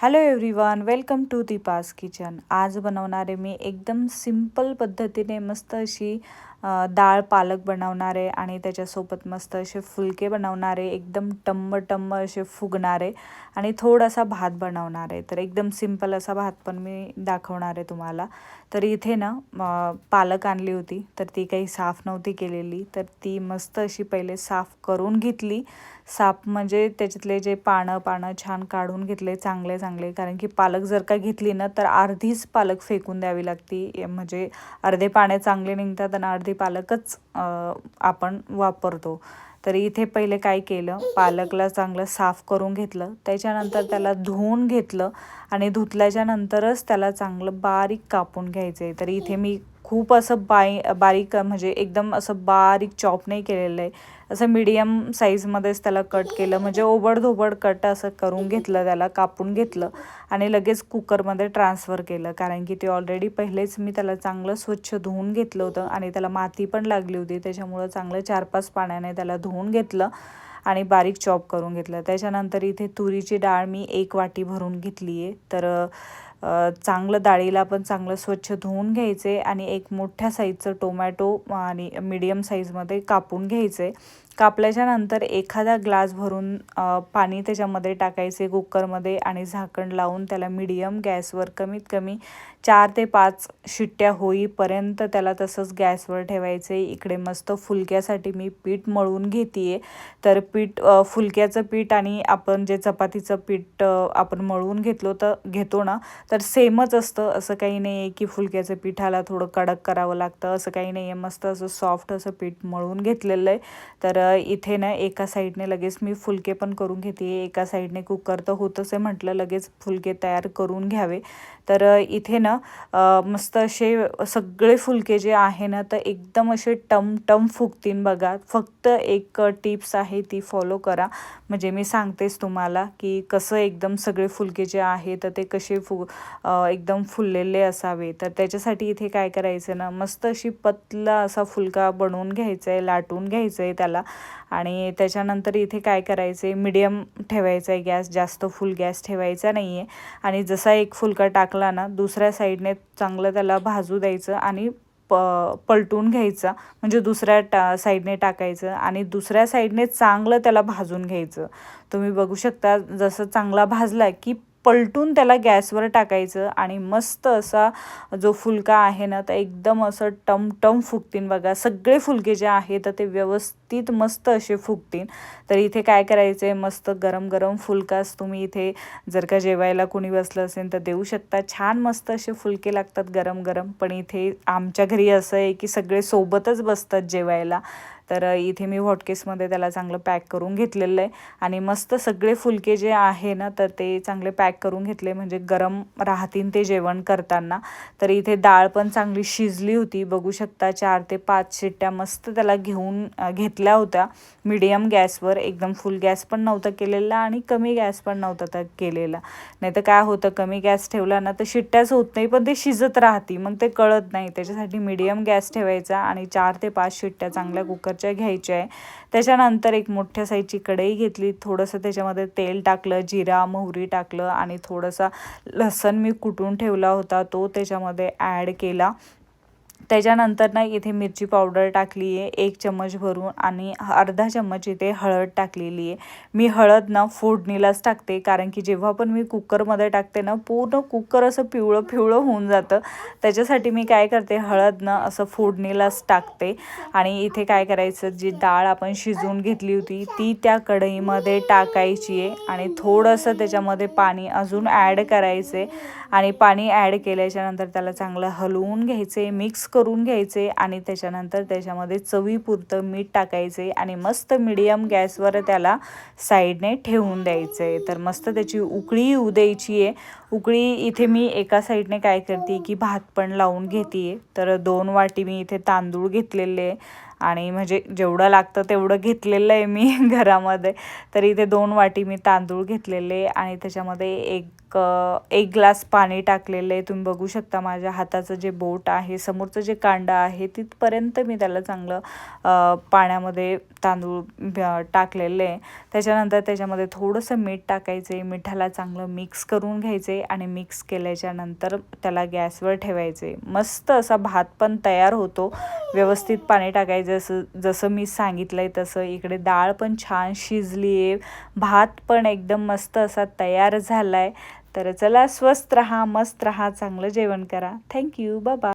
Hello everyone welcome to Deepa's kitchen आज बनवणारे मी एकदम सिंपल पद्धतीने मस्त अशी डाळ पालक बनवणारे आणि त्याच्यासोबत मस्त असे फुलके बनवणारे एकदम टम्म टम्म असे फुगणारे आणि थोडासा भात बनवणारे. तर एकदम सिंपल असा भात पण मी दाखवणार आहे तुम्हाला. तर इथे ना पालक आणली होती तर ती काही साफ नव्हती केलेली. तर ती मस्त अशी पहिले साफ करून घेतली. साफ म्हणजे त्याच्यातले जे पानं पानं छान काढून घेतले चांगले चांगले चांगले. कारण की पालक जर का घेतली ना तर अर्धीच पालक फेकून द्यावी लागती. म्हणजे अर्धे पाने चांगले निघतात आणि अर्धी पालकच आपण वापरतो. तर इथे पहिले काय केलं? पालकला चांगलं साफ करून घेतलं. त्याच्यानंतर त्याला धुवून घेतलं आणि धुतल्याच्या नंतरच त्याला चांगलं बारीक कापून घ्यायचं. आहे तर इथे मी खूप असं बाई बारीक म्हणजे एकदम असं बारीक चॉप नाही केलेलं आहे. असं मीडियम साईजमध्येच त्याला कट केलं. म्हणजे ओबडधोबड कट असं करून घेतलं त्याला कापून घेतलं आणि लगेच कुकरमध्ये ट्रान्सफर केलं. कारण की ते ऑलरेडी पहिलेच मी त्याला चांगलं स्वच्छ धुवून घेतलं होतं आणि त्याला माती पण लागली होती. त्याच्यामुळं चांगलं चार पाच पाण्याने त्याला धुवून धुवून घेतलं आणि बारीक चॉप करून घेतलं. त्याच्यानंतर इथे तुरीची डाळ मी एक वाटी भरून घेतली आहे तर चांगलं डाळीला पण चांगलं स्वच्छ धुवून घ्यायचे आणि एक मोठ्या साईजचं टोमॅटो आणि मीडियम साईजमध्ये कापून घ्यायचे. कापल्याच्या नंतर एखादा ग्लास भरून पाणी त्याच्यामध्ये टाकायचे कुकरमध्ये आणि झाकण लावून त्याला मीडियम गॅसवर कमीत कमी चार ते पाच शिट्ट्या होईपर्यंत त्याला तसंच गॅसवर ठेवायचे. इकडे मस्त फुलक्यासाठी मी पीठ मळून घेते तर पीठ फुलक्याचं पीठ आणि आपण जे चपातीचं पीठ आपण मळून घेतलो तर घेतो ना तर सेमच असतं. असं काही नाही आहे की फुलक्याचं पिठाला थोडं कडक करावं लागतं. असं काही नाही आहे मस्त असं सॉफ्ट असं पीठ मळून घेतलेलं आहे. तर इथे ना एका साईडने लगेच मी फुलके पण करून घेते. एका साईडने कुकर तर होतच आहे म्हटलं लगेच फुलके तयार करून घ्यावे. तर इथे ना मस्त असे सगळे फुलके जे आहे ना तर एकदम असे टम टम फुगतीन बघा. फक्त एक टिप्स आहे ती फॉलो करा. म्हणजे मी सांगतेच तुम्हाला की कसं एकदम सगळे फुलके जे आहे तर ते कसे फु एकदम फुललेले असावे. तर त्याच्यासाठी इथे काय करायचं ना मस्त अशी पतला असा फुलका बनवून घ्यायचा आहे लाटून घ्यायचं आहे त्याला. आणि त्याच्यानंतर इथे काय करायचं आहे? मिडियम ठेवायचा आहे गॅस जास्त फुल गॅस ठेवायचा नाही आहे आणि जसा एक फुलका टाकला ना दुसऱ्या साईडने चांगलं त्याला भाजू द्यायचं आणि प पलटून घ्यायचा. म्हणजे दुसऱ्या टा साईडने टाकायचं आणि दुसऱ्या साईडने चांगलं त्याला भाजून घ्यायचं. तुम्ही बघू शकता जसं चांगला भाजला की पलटून त्याला गॅसवर टाकायचं आणि मस्त असा जो फुलका आहे ना तर एकदम असं टमटम फुगतीन बघा. सगळे फुलके जे आहे तर ते व्यवस्थित मस्त असे फुगतीन. तर इथे काय करायचं आहे मस्त गरम गरम फुलकास तुम्ही इथे जर का जेवायला कोणी बसलं असेल तर देऊ शकता. छान मस्त असे फुलके लागतात गरम गरम. पण इथे आमच्या घरी असं आहे की सगळे सोबतच बसतात जेवायला. तर इथे मी हॉटकेसमध्ये त्याला चांगलं पॅक करून घेतलेलं आहे. आणि मस्त सगळे फुलके जे आहे ना तर ते चांगले पॅक करून घेतले. म्हणजे गरम राहतील ते जेवण करताना. तर इथे डाळ पण चांगली शिजली होती. बघू शकता चार ते पाच शिट्ट्या मस्त त्याला घेऊन घेतल्या होत्या. मिडियम गॅसवर. एकदम फुल गॅस पण नव्हता केलेला आणि कमी गॅस पण नव्हता तर केलेला. नाही तर काय होतं कमी गॅस ठेवला ना तर शिट्ट्याच होत नाही पण ते शिजत राहते. मग ते कळत नाही. त्याच्यासाठी मिडियम गॅस ठेवायचा आणि चार ते पाच शिट्ट्या चांगल्या कुकर कुकरच्या घ्यायच्या आहे. त्याच्यानंतर एक मोठ्या साईजची कढई घेतली. थोडंसं त्याच्यामध्ये तेल टाकलं जिरा मोहरी टाकलं आणि थोडासा लसण मी कुटून ठेवला होता. तो त्याच्यामध्ये ॲड केला. त्याच्यानंतर ना इथे मिरची पावडर टाकली आहे एक चम्मच भरून आणि अर्धा चम्मच इथे हळद टाकलेली आहे. मी हळद ना फोडणीलाच टाकते कारण की जेव्हा पण मी कुकरमध्ये टाकते ना पूर्ण कुकर असं पिवळं पिवळं होऊन जातं. त्याच्यासाठी मी काय करते हळद ना असं फोडणीलाच टाकते. आणि इथे काय करायचं जी डाळ आपण शिजवून घेतली होती ती त्या कढईमध्ये टाकायची आहे आणि थोडंसं त्याच्यामध्ये पाणी अजून ॲड करायचे आणि पाणी ॲड केल्याच्यानंतर त्याला चांगलं हलवून घ्यायचे मिक्स करून करून घ्यायचे आणि त्याच्यानंतर त्याच्यामध्ये चवीपुरतं मीठ टाकायचे आणि मस्त मिडियम गॅसवर त्याला साईडने ठेवून द्यायचं. आहे तर मस्त त्याची उकळी येऊ द्यायची आहे उकळी इथे मी एका साईडने काय करते की भात पण लावून घेते तर दोन वाटी मी इथे तांदूळ घेतलेले आहे आणि म्हणजे जेवढं लागतं तेवढं घेतलेलं आहे मी घरामध्ये. तर इथे दोन वाटी मी तांदूळ घेतलेले आणि त्याच्यामध्ये एक एक एक ग्लास पाणी टाकलेलं आहे. तुम्ही बघू शकता माझ्या हाताचं जे बोट आहे समोरचं जे कांडं आहे तिथपर्यंत मी त्याला चांगलं पाण्यामध्ये तांदूळ टाकलेलं आहे. त्याच्यानंतर त्याच्यामध्ये थोडंसं मीठ टाकायचं आहे. मिठाला चांगलं मिक्स करून घ्यायचं आहे आणि मिक्स केल्याच्यानंतर त्याला गॅसवर ठेवायचे मस्त असा भात पण तयार होतो. व्यवस्थित पाणी टाकायचं जसं जसं मी सांगितलं आहे तसं. इकडे डाळ पण छान शिजली आहे. भात पण एकदम मस्त असा तयार झाला आहे तर चला स्वस्त रहा मस्त रहा चांगलं जेवण करा. थँक्यू बाबा